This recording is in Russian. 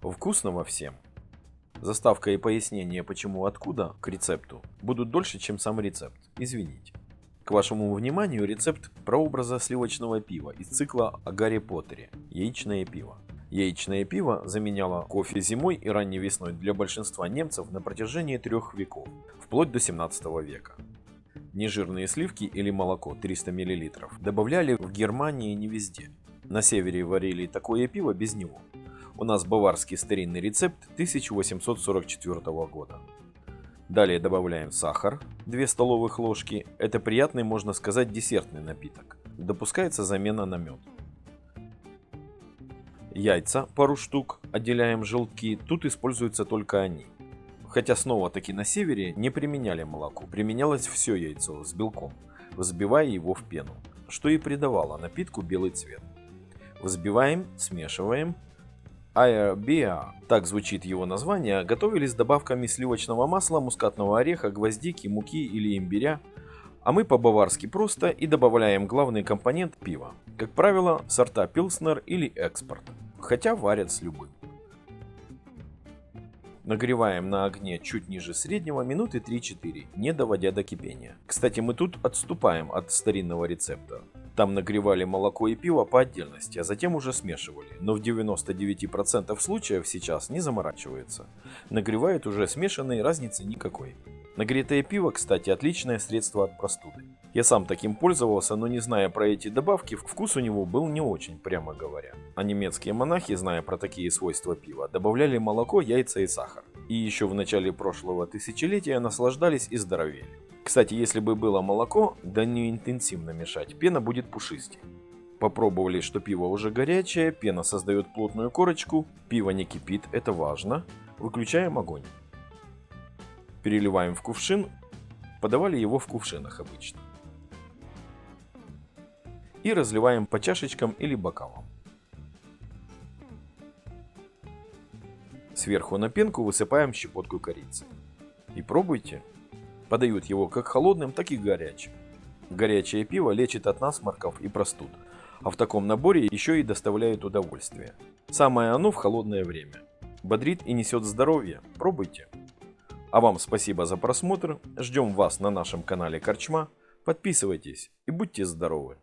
Вкусного всем! Заставка и пояснение почему откуда к рецепту будут дольше, чем сам рецепт. Извините. К вашему вниманию рецепт прообраза сливочного пива из цикла о Гарри Поттере «Яичное пиво». Яичное пиво заменяло кофе зимой и ранней весной для большинства немцев на протяжении трех веков, вплоть до 17 века. Нежирные сливки или молоко 300 мл добавляли в Германии не везде. На севере варили такое пиво без него. У нас баварский старинный рецепт 1844 года. Далее добавляем сахар, 2 столовых ложки. Это приятный, можно сказать, десертный напиток. Допускается замена на мед. Яйца, пару штук, отделяем желтки, тут используются только они. Хотя снова-таки на севере не применяли молоко, применялось все яйцо с белком, взбивая его в пену, что и придавало напитку белый цвет. Взбиваем, смешиваем, Аэрбиа, так звучит его название, готовили с добавками сливочного масла, мускатного ореха, гвоздики, муки или имбиря, а мы по-баварски просто и добавляем главный компонент пива. Как правило, сорта Пилснер или Экспорт, хотя варят с любым. Нагреваем на огне чуть ниже среднего минуты 3-4, не доводя до кипения. Кстати, мы тут отступаем от старинного рецепта. Там нагревали молоко и пиво по отдельности, а затем уже смешивали. Но в 99% случаев сейчас не заморачивается. Нагревают уже смешанные, разницы никакой. Нагретое пиво, кстати, отличное средство от простуды. Я сам таким пользовался, но не зная про эти добавки, вкус у него был не очень, прямо говоря. А немецкие монахи, зная про такие свойства пива, добавляли молоко, яйца и сахар. И еще в начале прошлого тысячелетия наслаждались и здоровели. Кстати, если бы было молоко, да не интенсивно мешать, пена будет пушистей. Попробовали, что пиво уже горячее, пена создает плотную корочку, пиво не кипит, это важно. Выключаем огонь. Переливаем в кувшин, подавали его в кувшинах обычно и разливаем по чашечкам или бокалам. Сверху на пенку высыпаем щепотку корицы. И пробуйте. Подают его как холодным, так и горячим. Горячее пиво лечит от насморков и простуд, а в таком наборе еще и доставляет удовольствие. Самое оно в холодное время. Бодрит и несет здоровье. Пробуйте. А вам спасибо за просмотр. Ждем вас на нашем канале Корчма. Подписывайтесь и будьте здоровы.